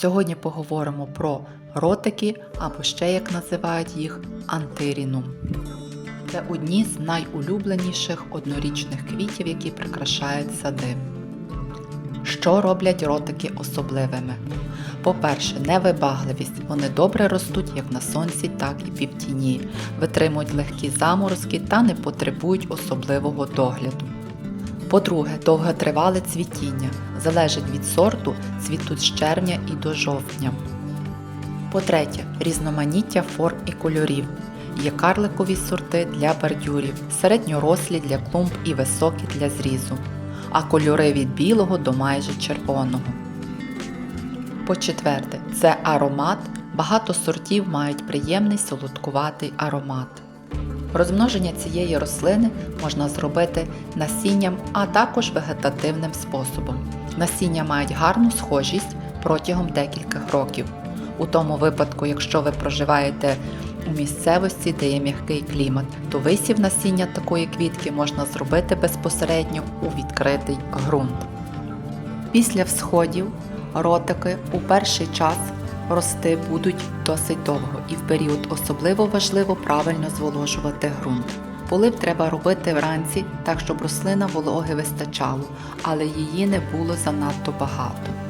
Сьогодні поговоримо про ротики або ще як називають їх антирінум. Це одні з найулюбленіших однорічних квітів, які прикрашають сади. Що роблять ротики особливими? По-перше, невибагливість. Вони добре ростуть як на сонці, так і півтіні, витримують легкі заморозки та не потребують особливого догляду. По-друге, довготривале цвітіння. Залежить від сорту, цвітуть з червня і до жовтня. По-третє, різноманіття форм і кольорів. Є карликові сорти для бордюрів, середньорослі для клумб і високі для зрізу, а кольори від білого до майже червоного. По-четверте, це аромат. Багато сортів мають приємний солодкуватий аромат. Розмноження цієї рослини можна зробити насінням, а також вегетативним способом. Насіння мають гарну схожість протягом декількох років. У тому випадку, якщо ви проживаєте у місцевості, де є м'який клімат, то висів насіння такої квітки можна зробити безпосередньо у відкритий ґрунт. Після всходів ротики у перший час рости будуть досить довго і в період особливо важливо правильно зволожувати ґрунт. Полив треба робити вранці, так щоб рослина вологи вистачало, але її не було занадто багато.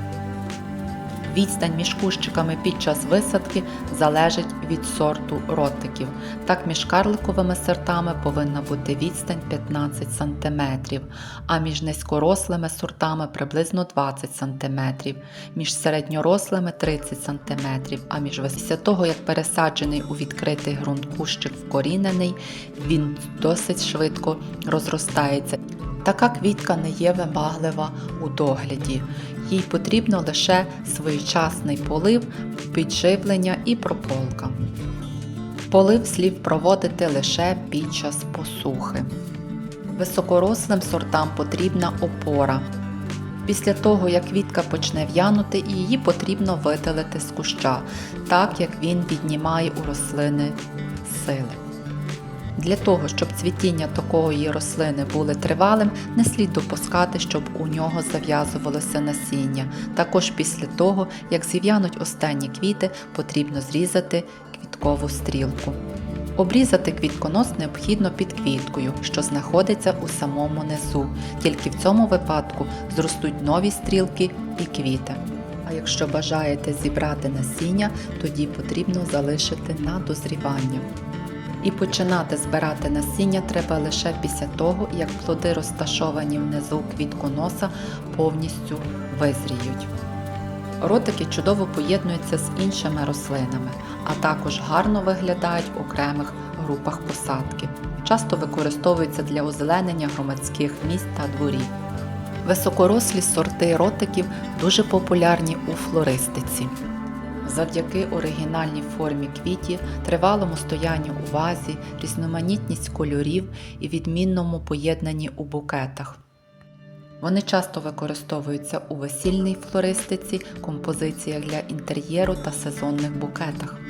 Відстань між кущиками під час висадки залежить від сорту ротиків. Так між карликовими сортами повинна бути відстань 15 см, а між низькорослими сортами приблизно 20 см, між середньорослими 30 см, а між після того, як пересаджений у відкритий ґрунт кущик вкорінений, він досить швидко розростається. Така квітка не є вимаглива у догляді. Їй потрібно лише своєчасний полив, підживлення і прополка. Полив слід проводити лише під час посухи. Високорослим сортам потрібна опора. Після того, як квітка почне в'янути, її потрібно видалити з куща, так як він піднімає у рослини сили. Для того, щоб цвітіння такої рослини були тривалим, не слід допускати, щоб у нього зав'язувалося насіння. Також після того, як зів'януть останні квіти, потрібно зрізати квіткову стрілку. Обрізати квітконос необхідно під квіткою, що знаходиться у самому низу. Тільки в цьому випадку зростуть нові стрілки і квіти. А якщо бажаєте зібрати насіння, тоді потрібно залишити на дозрівання. І починати збирати насіння треба лише після того, як плоди, розташовані внизу квітконоса, повністю визріють. Ротики чудово поєднуються з іншими рослинами, а також гарно виглядають в окремих групах посадки. Часто використовуються для озеленення громадських місць та дворів. Високорослі сорти ротиків дуже популярні у флористиці. Завдяки оригінальній формі квітів, тривалому стоянню у вазі, різноманітність кольорів і відмінному поєднанні у букетах. Вони часто використовуються у весільній флористиці, композиціях для інтер'єру та сезонних букетах.